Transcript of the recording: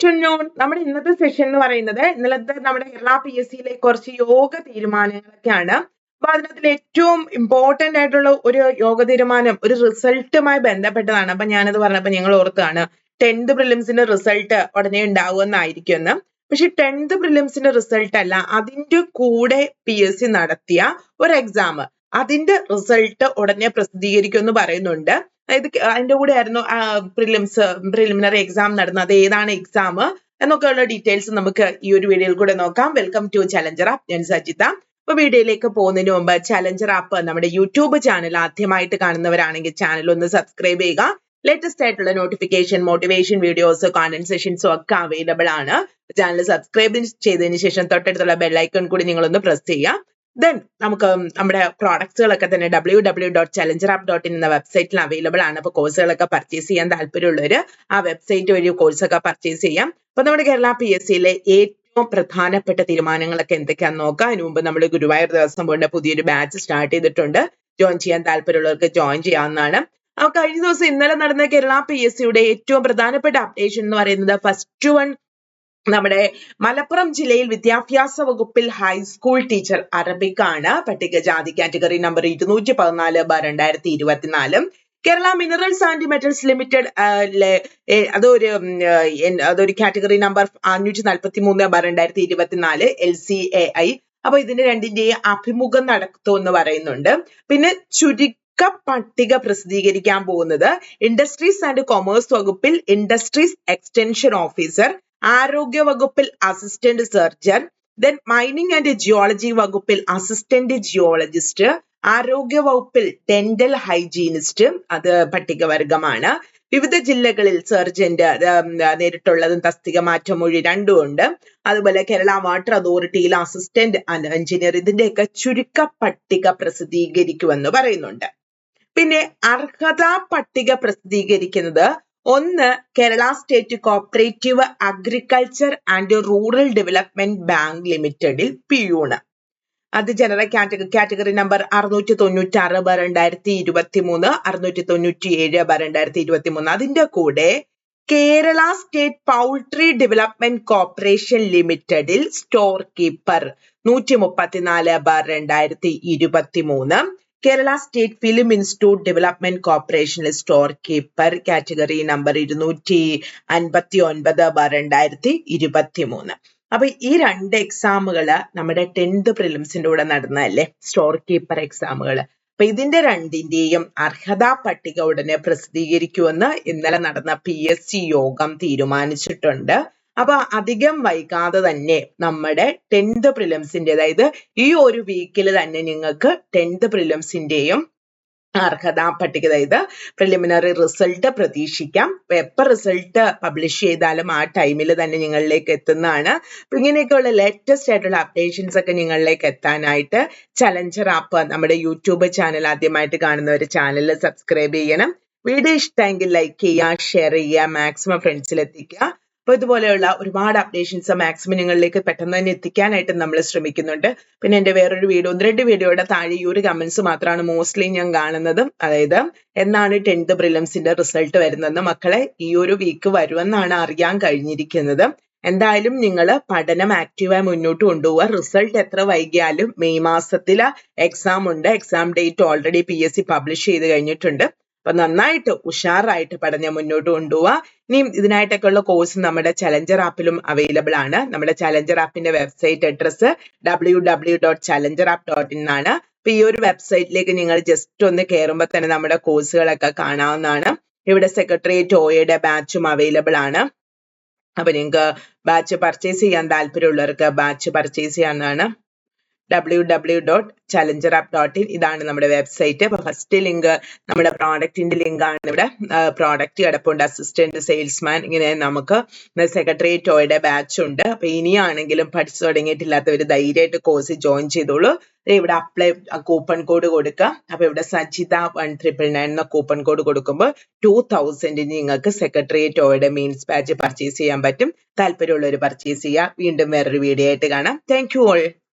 Afternoon നമ്മുടെ ഇന്നത്തെ session എന്ന് പറയുന്നത് ഇന്നലത്തെ നമ്മുടെ കേരള പി എസ് സിയിലെ കുറച്ച് യോഗ തീരുമാനങ്ങളൊക്കെയാണ്. അപ്പൊ അതിനകത്തിൽ ഏറ്റവും ഇമ്പോർട്ടന്റ് ആയിട്ടുള്ള ഒരു യോഗ തീരുമാനം ഒരു റിസൾട്ടുമായി ബന്ധപ്പെട്ടതാണ്. അപ്പൊ ഞാനത് പറഞ്ഞപ്പോ ഞങ്ങൾ ഓർത്താണ് ടെൻത്ത് പ്രിലിംസിന്റെ റിസൾട്ട് ഉടനെ ഉണ്ടാവുമെന്നായിരിക്കും എന്ന് പക്ഷെ ടെൻത്ത് പ്രിലിംസിന്റെ റിസൾട്ട് അല്ല അതിന്റെ കൂടെ പി എസ് സി നടത്തിയ ഒരു എക്സാം അതിന്റെ റിസൾട്ട് ഉടനെ പ്രസിദ്ധീകരിക്കും എന്ന് പറയുന്നുണ്ട്. അതായത് അതിന്റെ കൂടെ ആയിരുന്നു പ്രിലിംസ് പ്രിലിമിനറി എക്സാം നടന്നത്. ഏതാണ് എക്സാം എന്നൊക്കെയുള്ള ഡീറ്റെയിൽസ് നമുക്ക് ഈ ഒരു വീഡിയോയിൽ കൂടെ നോക്കാം. വെൽക്കം ടു ചലഞ്ചർ ആപ്പ് ഞാൻ സജിത. അപ്പൊ വീഡിയോയിലേക്ക് പോകുന്നതിന് മുമ്പ് ചലഞ്ചർ ആപ്പ് നമ്മുടെ യൂട്യൂബ് ചാനൽ ആദ്യമായിട്ട് കാണുന്നവരാണെങ്കിൽ ചാനൽ ഒന്ന് സബ്സ്ക്രൈബ് ചെയ്യുക. ലേറ്റസ്റ്റ് ആയിട്ടുള്ള നോട്ടിഫിക്കേഷൻ മോട്ടിവേഷൻ വീഡിയോസ് കോണ്ടന്റ് സെഷൻസും ഒക്കെ അവൈലബിൾ ആണ്. ചാനൽ സബ്സ്ക്രൈബ് ചെയ്തതിന് ശേഷം തൊട്ടടുത്തുള്ള ബെല്ലൈക്കൺ കൂടി നിങ്ങൾ ഒന്ന് പ്രസ് ചെയ്യുക. ദെൻ നമുക്ക് നമ്മുടെ പ്രോഡക്ട്സുകളൊക്കെ തന്നെ W W dot challenger app dot in എന്ന വെബ്സൈറ്റിൽ അവൈലബിൾ ആണ്. അപ്പോൾ കോഴ്സുകളൊക്കെ പർച്ചേസ് ചെയ്യാൻ താല്പര്യമുള്ളവർ ആ വെബ്സൈറ്റ് വഴി കോഴ്സൊക്കെ പർച്ചേസ് ചെയ്യാം. അപ്പൊ നമ്മുടെ കേരള പി എസ് സിയിലെ ഏറ്റവും പ്രധാനപ്പെട്ട തീരുമാനങ്ങളൊക്കെ എന്തൊക്കെയാണെന്ന് നോക്കാം. അതിനു മുമ്പ് നമ്മൾ ഗുരുവായൂർ ദിവസം കൊണ്ട് പുതിയൊരു ബാച്ച് സ്റ്റാർട്ട് ചെയ്തിട്ടുണ്ട്. ജോയിൻ ചെയ്യാൻ താല്പര്യമുള്ളവർക്ക് ജോയിൻ ചെയ്യാവുന്നതാണ്. ആ കഴിഞ്ഞ ദിവസം ഇന്നലെ നടന്ന കേരള പി എസ് സിയുടെ ഏറ്റവും പ്രധാനപ്പെട്ട അപ്ഡേഷൻ എന്ന് പറയുന്നത് ഫസ്റ്റ് വൺ നമ്മുടെ മലപ്പുറം ജില്ലയിൽ വിദ്യാഭ്യാസ വകുപ്പിൽ ഹൈസ്കൂൾ ടീച്ചർ അറബിക് ആണ് പട്ടികജാതി കാറ്റഗറി നമ്പർ ഇരുന്നൂറ്റി പതിനാല് ബാർ രണ്ടായിരത്തി ഇരുപത്തിനാല്. Kerala minerals and metals limited അതൊരു അതൊരു കാറ്റഗറി നമ്പർ അഞ്ഞൂറ്റി നാൽപ്പത്തി മൂന്ന് ബാർ രണ്ടായിരത്തി ഇരുപത്തിനാല് എൽ സി എ ഐ അപ്പൊ ഇതിന്റെ രണ്ടിന്റെയും അഭിമുഖം നടത്തും എന്ന് പറയുന്നുണ്ട്. പിന്നെ ചുരുക്ക പട്ടിക പ്രസിദ്ധീകരിക്കാൻ പോകുന്നത് ഇൻഡസ്ട്രീസ് ആൻഡ് കൊമേഴ്സ് വകുപ്പിൽ ഇൻഡസ്ട്രീസ് എക്സ്റ്റൻഷൻ ഓഫീസർ ആരോഗ്യ വകുപ്പിൽ assistant surgeon then mining and geology വകുപ്പിൽ അസിസ്റ്റന്റ് ജിയോളജിസ്റ്റ് ആരോഗ്യ വകുപ്പിൽ ഡെന്റൽ ഹൈജീനിസ്റ്റ് അത് പട്ടികവർഗമാണ്. വിവിധ ജില്ലകളിൽ സർജന്റ് നേരിട്ടുള്ളതും തസ്തിക മാറ്റം മൊഴി രണ്ടും ഉണ്ട്. അതുപോലെ കേരള വാട്ടർ അതോറിറ്റിയിൽ അസിസ്റ്റന്റ് എഞ്ചിനീയർ ഇതിന്റെയൊക്കെ ചുരുക്ക പട്ടിക പ്രസിദ്ധീകരിക്കുമെന്ന് പറയുന്നുണ്ട്. പിന്നെ അർഹതാ പട്ടിക പ്രസിദ്ധീകരിക്കുന്നത് ഒന്ന് Kerala state cooperative agriculture and rural development bank ലിമിറ്റഡിൽ പിയൂണ്. അത് ജനറൽ കാറ്റഗറി കാറ്റഗറി നമ്പർ അറുന്നൂറ്റി തൊണ്ണൂറ്റി ആറ് ബാർ രണ്ടായിരത്തി ഇരുപത്തി മൂന്ന് അറുന്നൂറ്റി തൊണ്ണൂറ്റി ഏഴ് ബാർ രണ്ടായിരത്തി ഇരുപത്തി മൂന്ന് അതിന്റെ കൂടെ Kerala state poultry development corporation ലിമിറ്റഡിൽ സ്റ്റോർ കീപ്പർ നൂറ്റി മുപ്പത്തിനാല് ബാർ രണ്ടായിരത്തി ഇരുപത്തി മൂന്ന് Kerala state film institute development കോർപ്പറേഷനിലെ സ്റ്റോർ കീപ്പർ കാറ്റഗറി നമ്പർ ഇരുന്നൂറ്റി അൻപത്തി ഒൻപത് ബാർ രണ്ടായിരത്തി ഇരുപത്തി മൂന്ന് അപ്പൊ ഈ രണ്ട് എക്സാമുകൾ നമ്മുടെ ടെൻത്ത് പ്രിലിംസിന്റെ കൂടെ നടന്നതല്ലേ? സ്റ്റോർ കീപ്പർ എക്സാമുകൾ അപ്പൊ ഇതിന്റെ രണ്ടിന്റെയും അർഹതാ പട്ടിക ഉടനെ പ്രസിദ്ധീകരിക്കുമെന്ന് ഇന്നലെ നടന്ന പി എസ് സി യോഗം തീരുമാനിച്ചിട്ടുണ്ട്. അപ്പൊ അധികം വൈകാതെ തന്നെ നമ്മുടെ ടെൻത്ത് പ്രിലിംസിന്റെ അതായത് ഈ ഒരു വീക്കിൽ തന്നെ നിങ്ങൾക്ക് ടെൻത്ത് പ്രിലിംസിന്റെയും അർഹതാ പട്ടിക അതായത് പ്രിലിമിനറി റിസൾട്ട് പ്രതീക്ഷിക്കാം. എപ്പോൾ റിസൾട്ട് പബ്ലിഷ് ചെയ്താലും ആ ടൈമിൽ തന്നെ നിങ്ങളിലേക്ക് എത്തുന്നതാണ്. ഇങ്ങനെയൊക്കെയുള്ള ലേറ്റസ്റ്റ് ആയിട്ടുള്ള അപ്ഡേഷൻസ് ഒക്കെ നിങ്ങളിലേക്ക് എത്താനായിട്ട് ചലഞ്ചർ ആപ്പ് നമ്മുടെ യൂട്യൂബ് ചാനൽ ആദ്യമായിട്ട് കാണുന്നവർ ചാനൽ സബ്സ്ക്രൈബ് ചെയ്യണം. വീഡിയോ ഇഷ്ടമെങ്കിൽ ലൈക്ക് ചെയ്യുക ഷെയർ ചെയ്യുക മാക്സിമം ഫ്രണ്ട്സിൽ എത്തിക്കുക. അപ്പൊ ഇതുപോലെയുള്ള ഒരുപാട് അപ്ഡേഷൻസ് മാക്സിമം നിങ്ങളിലേക്ക് പെട്ടെന്ന് തന്നെ എത്തിക്കാനായിട്ട് നമ്മൾ ശ്രമിക്കുന്നുണ്ട്. പിന്നെ എന്റെ വേറൊരു വീഡിയോ ഒന്ന് രണ്ട് വീഡിയോയുടെ താഴെ ഈ ഒരു കമന്റ്സ് മാത്രമാണ് മോസ്റ്റ്ലി ഞാൻ കാണുന്നത്. അതായത് എന്നാണ് ടെൻത്ത് പ്രിലിംസിന്റെ റിസൾട്ട് വരുന്നതെന്ന് മക്കളെ ഈ ഒരു വീക്ക് വരുമെന്നാണ് അറിയാൻ കഴിഞ്ഞിരിക്കുന്നത്. എന്തായാലും നിങ്ങൾ പഠനം ആക്റ്റീവായി മുന്നോട്ട് കൊണ്ടുപോവുക. റിസൾട്ട് എത്ര വൈകിയാലും മെയ് മാസത്തിൽ എക്സാം ഉണ്ട്. Exam date already P S C publish ചെയ്ത് കഴിഞ്ഞിട്ടുണ്ട്. അപ്പൊ നന്നായിട്ട് ഉഷാറായിട്ട് പഠനം മുന്നോട്ട് കൊണ്ടുപോവുക ഇനിയും ഇതിനായിട്ടൊക്കെ ഉള്ള കോഴ്സ് നമ്മുടെ ചലഞ്ചർ ആപ്പിലും അവൈലബിൾ ആണ്. നമ്മുടെ challenger ആപ്പിന്റെ website address W W dot challenger app dot in ആണ് അപ്പൊ ഈ ഒരു വെബ്സൈറ്റിലേക്ക് നിങ്ങൾ ജസ്റ്റ് ഒന്ന് കയറുമ്പോൾ തന്നെ നമ്മുടെ കോഴ്സുകളൊക്കെ കാണാവുന്നതാണ്. ഇവിടെ സെക്രട്ടേറിയറ്റ് ഒയുടെ ബാച്ചും അവൈലബിൾ ആണ്. അപ്പൊ നിങ്ങൾക്ക് ബാച്ച് പർച്ചേസ് ചെയ്യാൻ താല്പര്യമുള്ളവർക്ക് ബാച്ച് പർച്ചേസ് ചെയ്യാവുന്നതാണ്. W W dot challenger app dot in ഇതാണ് നമ്മുടെ വെബ്സൈറ്റ് അപ്പൊ ഫസ്റ്റ് ലിങ്ക് നമ്മുടെ പ്രോഡക്റ്റിന്റെ ലിങ്ക് ആണ് ഇവിടെ. പ്രോഡക്റ്റ് കിടപ്പുണ്ട്. അസിസ്റ്റന്റ് സെയിൽസ്മാൻ ഇങ്ങനെ നമുക്ക് സെക്രട്ടറി ടോയുടെ ബാച്ച് ഉണ്ട്. അപ്പൊ ഇനിയാണെങ്കിലും പഠിച്ചു തുടങ്ങിയിട്ടില്ലാത്തവർ ധൈര്യമായിട്ട് കോഴ്സ് ജോയിൻ ചെയ്തോളൂ. ഇവിടെ അപ്ലൈ കൂപ്പൺ കോഡ് കൊടുക്കുക അപ്പൊ ഇവിടെ സജിത വൺ ട്രിപ്പിൾ നയൻ എന്ന കൂപ്പൺ കോഡ് കൊടുക്കുമ്പോൾ ടു തൗസൻഡിന് നിങ്ങൾക്ക് സെക്രട്ടറിയേറ്റ് ഓയുടെ മീൻസ് ബാച്ച് പർച്ചേസ് ചെയ്യാൻ പറ്റും. താല്പര്യമുള്ളവർ പർച്ചേസ് ചെയ്യുക വീണ്ടും വേറൊരു വീഡിയോ ആയിട്ട് കാണാം. Thank you all